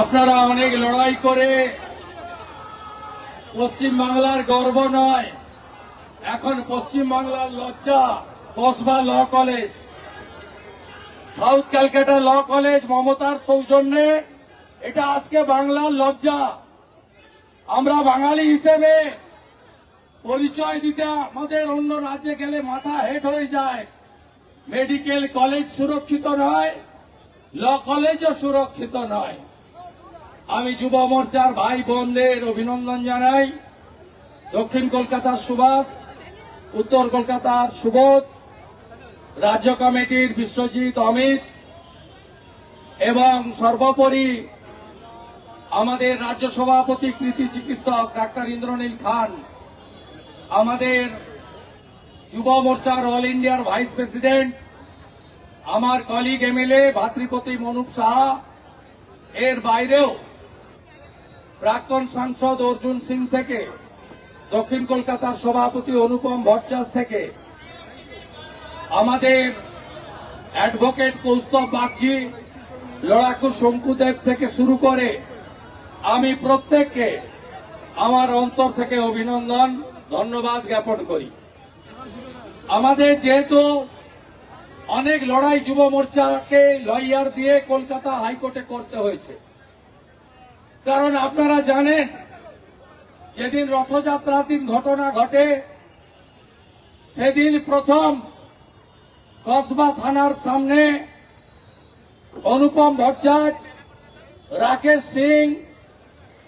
আপনারা অনেক লড়াই করে পশ্চিম বাংলার গর্ব নয়। এখন পশ্চিম বাংলার লজ্জা Kasba law college. South Calcutta law college মমতার সৌজন্যে এটা আজকে বাংলার লজ্জা। আমরা বাঙালি হিসেবে পরিচয় দিতে আমাদের অন্য রাজ্যে গেলে মাথা হেট হয়ে যায়। মেডিকেল কলেজ সুরক্ষিত নয়, ল কলেজও সুরক্ষিত নয়। আমি যুব মোর্চার ভাই বোনদের অভিনন্দন জানাই। দক্ষিণ কলকাতার সুভাষ, উত্তর কলকাতার সুবোধ, রাজ্য কমিটির বিশ্বজিৎ, অমিত, এবং সর্বোপরি আমাদের রাজ্য সভাপতি কৃতি চিকিৎসক ডাক্তার ইন্দ্রনীল খান, আমাদের যুব মোর্চার অল ইন্ডিয়ার ভাইস প্রেসিডেন্ট, আমার কলিগ এমএলএ ভাতৃপতি মনুপ সাহা, এর বাইরেও প্রাক্তন সাংসদ অর্জুন সিং থেকে, দক্ষিণ কলকাতার সভাপতি অনুপম ভট্টাস থেকে, আমাদের অ্যাডভোকেট কৌস্তব বাগচি, লড়াকু শঙ্কুদেব থেকে শুরু করে, আমি প্রত্যেককে আমার অন্তর থেকে অভিনন্দন, ধন্যবাদ জ্ঞাপন করি। আমাদের যেহেতু অনেক লড়াই যুব মোর্চাকে লয়ার দিয়ে কলকাতা হাইকোর্টে করতে হয়েছে কারণ আপনারা জানেন, যেদিন রথযাত্রার দিন ঘটনা ঘটে, সেদিন প্রথম কসবা থানার সামনে অনুপম ভট্টাচার্য, রাকেশ সিং,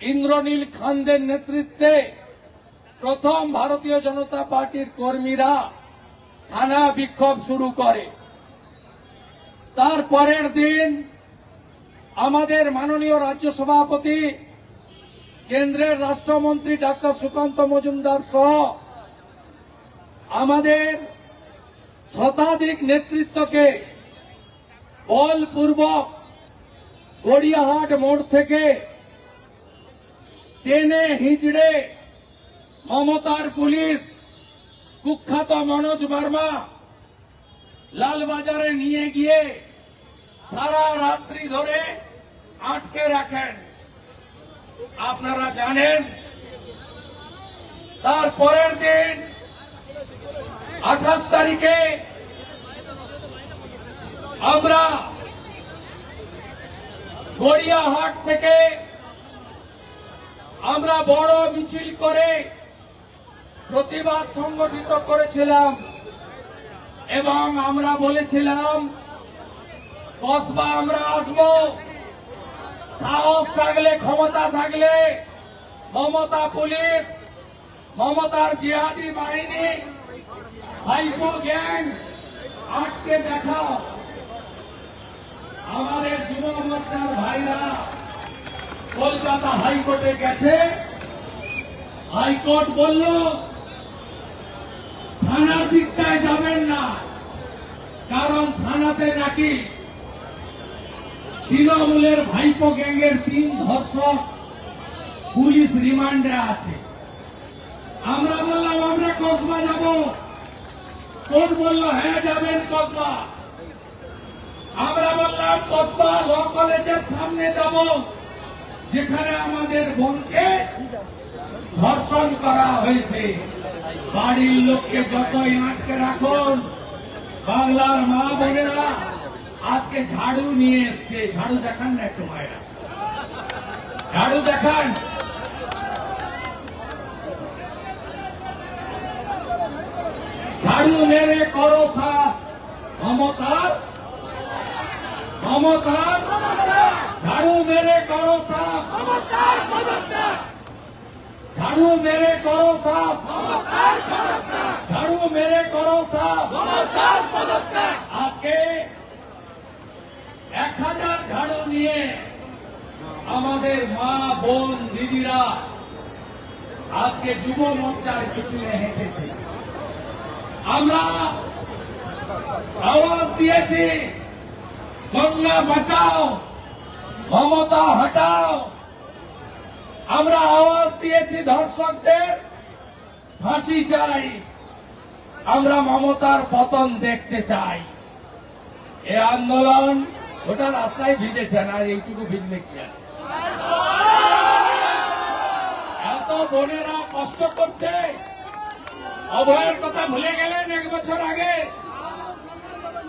ইন্দ্রনীল খানদের নেতৃত্বে প্রথম ভারতীয় জনতা পার্টির কর্মীরা থানা বিক্ষোভ শুরু করে। তার পরের দিন আমাদের মাননীয় রাজ্য সভাপতি, কেন্দ্রের রাষ্ট্রমন্ত্রী ডাক্তার সুকান্ত মজুমদার সহ আমাদের শতাধিক নেতৃত্বকে বলপূর্বক গড়িয়াহাট মোড় থেকে টেনে হিঁচড়ে মমতার পুলিশ কুখ্যাত মনোজ বর্মা লালবাজারে নিয়ে গিয়ে সারা রাত্রি ধরে আটকে রাখেন। আপনারা জানেন, তার পরের দিন আঠাশ তারিখে আমরা গড়িয়াহাট থেকে আমরা বড় মিছিল করে প্রতিবাদ সংগঠিত করেছিলাম এবং আমরা বলেছিলাম, কসবা আমরা আসব। সাহস থাকলে, ক্ষমতা থাকলে মমতা পুলিশ, মমতার জিহাদি বাহিনী, হাইকো গ্যাং, আটকে দেখাও। আমাদের যুব মোর্চার ভাইরা কলকাতা হাইকোর্টে গেছে। হাইকোর্ট বলল, থানার দিকটায় যাবেন না, কারণ থানাতে নাকি তৃণমূলের ভাইপো গ্যাংয়ের তিন ধর্ষক পুলিশ রিমান্ডে আছে। আমরা বললাম, আমরা কসবা যাব। কোর্ট বলল হ্যাঁ যাবেন কসবা। আমরা বললাম, কসবা ল কলেজের সামনে যাব, যেখানে আমাদের বোনকে ধর্ষণ করা হয়েছে। বাড়ির লোককে যতই আটকে রাখুন, বাংলার মা বোনেরা আজকে ঝাড়ু নিয়ে এসছে। ঝাড়ু দেখান না একটু মায়েরা ঝাড়ু দেখান। ঝাড়ু মেরে করো সাপ মমতার মমতার ঝাড়ু মেরে করো সাপ ঝাড়ু মেরে করো সাপ ঝাড়ু মেরে করো আজকে এক হাজার ঝাড়ু নিয়ে আমাদের মা, বোন, দিদিরা আজকে যুব মোর্চার পিছনে হেঁটেছে। আমরা আওয়াজ দিয়েছি, গঙ্গা বাঁচাও, মমতা হটাও। আমরা আওয়াজ দিয়েছি, ধর্ষকদের ফাঁসি চাই। আমরা মমতার পতন দেখতে চাই। এ আন্দোলন ওটা রাস্তায় ভিজেছেন আর এইটুকু ভিজলে কি আছে? এত বোনেরা কষ্ট করছে। অভয়ের কথা ভুলে গেলেন এক বছর আগে।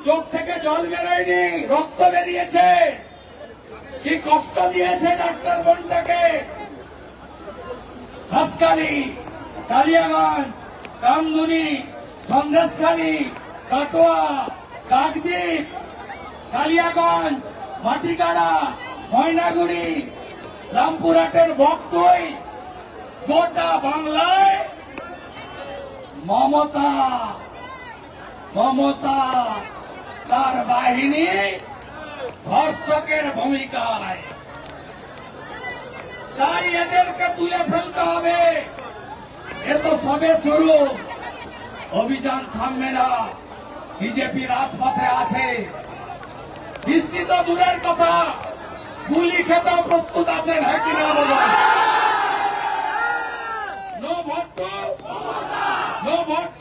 চোখ থেকে জল বেরোয়নি, রক্ত বেরিয়েছে। কি কষ্ট দিয়েছে ডাক্তার বোনটাকে। হাসকালি কালিয়াগঞ্জ, কামদুনি, সন্দেশখালি, কাটোয়া, কাকদ্বীপ কালিয়াগঞ্জ, মাটিকাড়া, ময়নাগুড়ি, রামপুরহাটের বকতই, গোটা বাংলায় মমতা মমতা, তার বাহিনী ধর্ষকের ভূমিকায়। তাই এদেরকে তুলে ফেলতে হবে। এ তো সবে শুরু। অভিযান থামবে না। বিজেপি রাজপথে আছে। বৃষ্টি তো দূরের কথা। গুলি খেতেও প্রস্তুত আছেন হ্যাঁ কিনা বলুন no vote to no vote,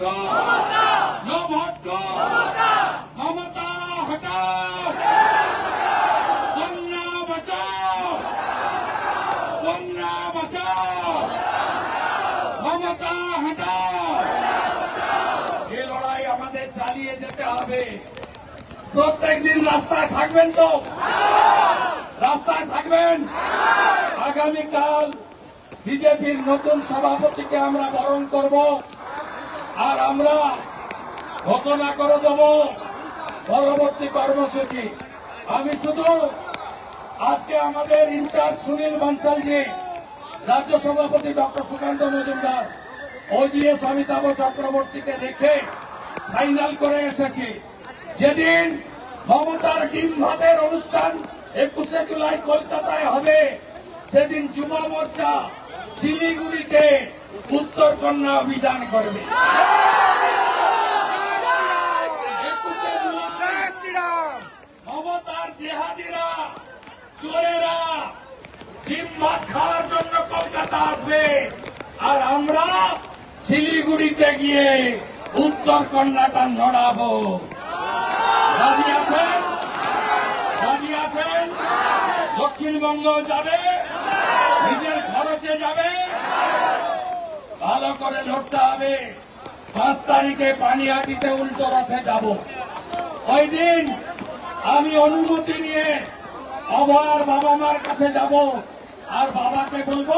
no হটাও। কন্যা বাঁচাও। কন্যা বাঁচাও। মমতা হটাও। এ লড়াই আমাদের চালিয়ে যেতে হবে। প্রত্যেক দিন রাস্তায় থাকবেন তো? রাস্তায় থাকবেন? আগামীকাল বিজেপির নতুন সভাপতিকে আমরা বরণ করব আর আমরা ঘোষণা করে দেব পরবর্তী কর্মসূচি। আমি শুধু আজকে আমাদের ইনচার্জ সুনীল বানসালজি রাজ্য সভাপতি ডক্টর সুকান্ত মজুমদার, ও ওজিএস অমিতাভ চক্রবর্তীকে দেখে ফাইনাল করে এসেছি। যেদিন মমতার ডিম ভাতের অনুষ্ঠান একুশে জুলাই কলকাতায় হবে, সেদিন যুব মোর্চা শিলিগুড়িতে উত্তর কন্যা অভিযান করবে। মমতার জেহাদিরা, চোরেরা ডিম ভাত খাওয়ার জন্য কলকাতা আসবে। আর আমরা শিলিগুড়িতে গিয়ে উত্তর কন্যাটা নড়াবো রাজি আছেন রাজি আছেন দক্ষিণবঙ্গ যাবে, নিজের খরচে যাবে, ভালো করে লড়তে হবে। পাঁচ তারিখে পানিহাটিতে উল্টো রথে যাব। ওই দিন আমি অনুমতি নিয়ে অভয়ার বাবা মার কাছে যাব। আর বাবাকে বলব,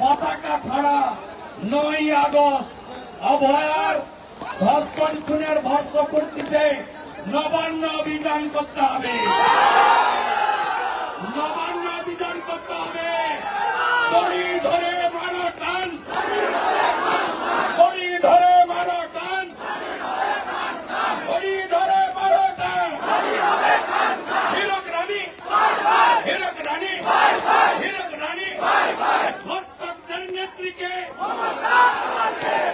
পতাকা ছাড়া নয় আগস্ট অভয়ার ধর্ষণ খুনের বর্ষপূর্তিতে নবান্ন অভিযান করতে হবে। নবান্ন অভিযান করতে হবে। দড়ি ধরে মারো টান। দড়ি ধরে মারো টান হিরক রানী ধর্ষকদের নেত্রীকে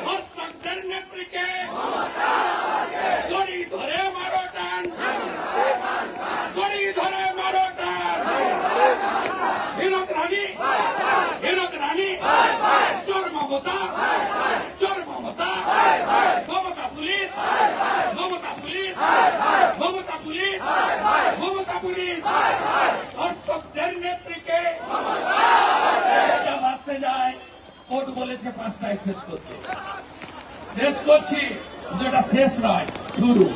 ধর্ষকদের নেত্রীকে দড়ি ধরে মারো টান দড়ি ধরে মারো টান হিরক রানী হিরক রানী চোর মমতা চোর Mamata Mamata police Mamata police Mamata police Mamata police ধর্ষকদের নেত্রীকে এটা বাঁচতে যায় কোর্ট শেষ শেষ করছি শেষ নয়, শুরু।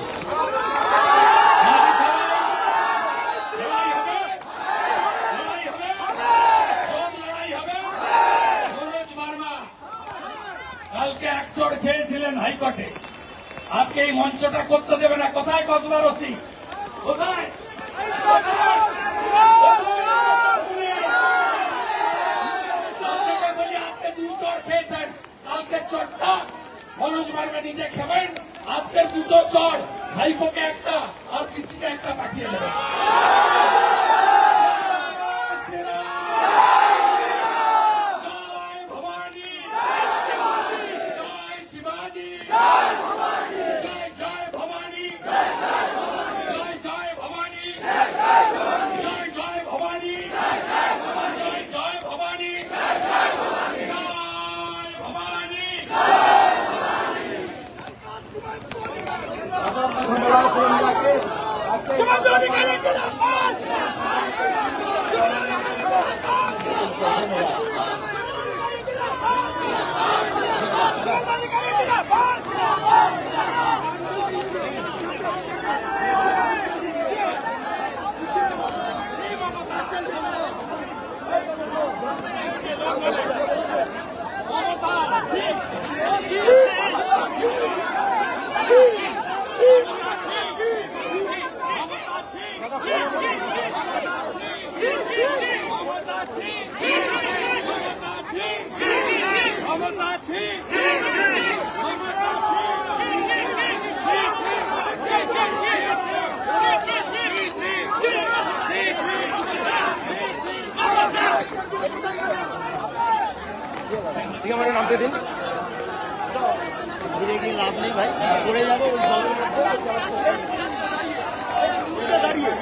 কালকে এক খেয়েছিলেন হাইকোর্টে। আজকে এই মঞ্চটা করতে দেবে না। কোথায় কসবা রসি কোথায় কোথায়? মনোজ মারবে নিজে খাবেন। আজকের দুটো চর ভাইপোকে একটা আর পিসিকে একটা পাঠিয়ে দেবেন। समाजवादी कार्यालय ঠিক আছে নামতে দিন। ঘুরে গিয়ে লাভ নেই ভাই পড়ে যাব দাঁড়িয়ে